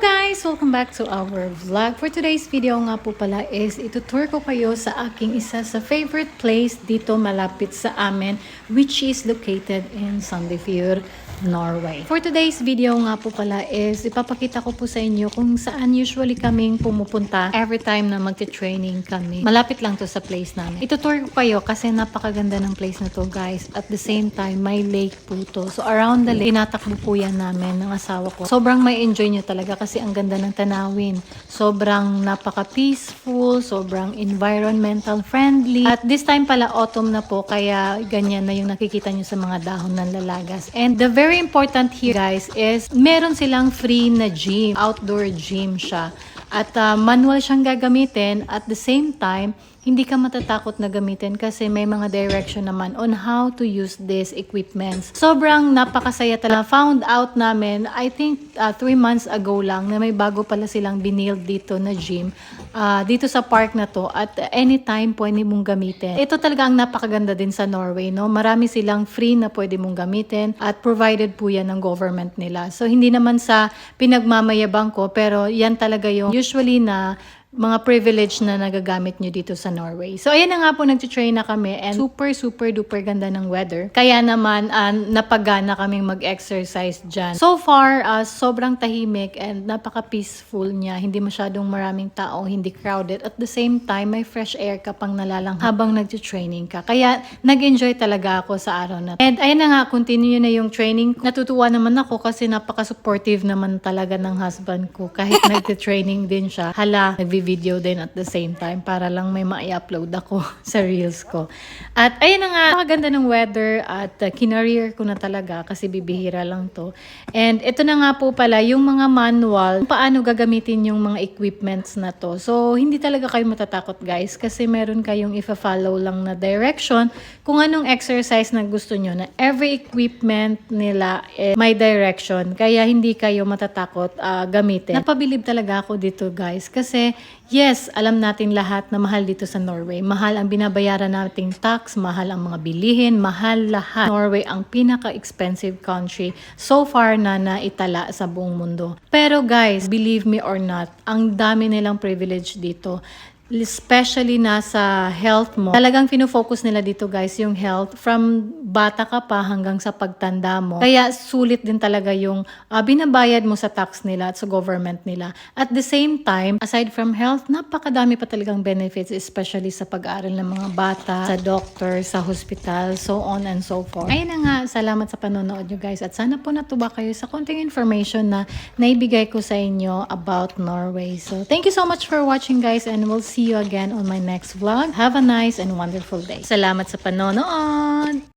guys! Welcome back to our vlog. For today's video nga po pala is itutour ko kayo sa aking isa sa favorite place dito malapit sa amin which is located in Sandefjord, Norway. For today's video nga po pala is ipapakita ko po sa inyo kung saan usually kaming pumupunta every time na magte-training kami. Malapit lang to sa place namin. Itutour ko kayo kasi napakaganda ng place na to guys. At the same time, may lake po to. So around the lake, tinatakbo po yan namin ng asawa ko. Sobrang may enjoy nyo talaga kasi ang ganda ng tanawin. Sobrang napaka-peaceful, sobrang environmental friendly. At this time pala autumn na po kaya ganyan na yung nakikita nyo sa mga dahon ng lalagas. And the very important here guys is meron silang free na gym. Outdoor gym siya. At uh, manual siyang gagamitin at the same time, hindi ka matatakot na gamitin kasi may mga direction naman on how to use these equipments. Sobrang napakasaya talaga. Found out namin, I think uh, months ago lang na may bago pala silang binild dito na gym uh, dito sa park na to at anytime pwede mong gamitin. Ito talaga ang napakaganda din sa Norway, no? Marami silang free na pwede mong gamitin at provided po yan ng government nila. So hindi naman sa pinagmamayabang ko pero yan talaga yung usually na mga privilege na nagagamit nyo dito sa Norway. So, ayan na nga po, nag-train na kami and super, super, duper ganda ng weather. Kaya naman, uh, napagana kaming mag-exercise dyan. So far, uh, sobrang tahimik and napaka-peaceful niya. Hindi masyadong maraming tao, hindi crowded. At the same time, may fresh air ka pang nalalang habang nag-training ka. Kaya, nag-enjoy talaga ako sa araw na. And ayan na nga, continue na yung training. Natutuwa naman ako kasi napaka-supportive naman talaga ng husband ko. Kahit nag-training din siya. Hala, nag video din at the same time para lang may ma-upload ako sa reels ko. At ayun na nga, maganda ng weather at uh, kinareer ko na talaga kasi bibihira lang to. And ito na nga po pala yung mga manual, paano gagamitin yung mga equipments na to. So, hindi talaga kayo matatakot guys kasi meron kayong ifa-follow lang na direction kung anong exercise na gusto nyo na every equipment nila eh, may direction. Kaya hindi kayo matatakot uh, gamitin. Napabilib talaga ako dito guys kasi Yes, alam natin lahat na mahal dito sa Norway. Mahal ang binabayaran nating tax, mahal ang mga bilihin, mahal lahat. Norway ang pinaka-expensive country so far na naitala sa buong mundo. Pero guys, believe me or not, ang dami nilang privilege dito especially na sa health mo, talagang fino-focus nila dito guys yung health from bata ka pa hanggang sa pagtanda mo. Kaya sulit din talaga yung uh, binabayad mo sa tax nila at sa government nila. At the same time, aside from health, napakadami pa talagang benefits especially sa pag-aaral ng mga bata, sa doctor, sa hospital, so on and so forth. Ayun na nga, salamat sa panonood nyo guys at sana po natuba kayo sa konting information na naibigay ko sa inyo about Norway. So thank you so much for watching guys and we'll see you again on my next vlog. Have a nice and wonderful day. Salamat sa panonood!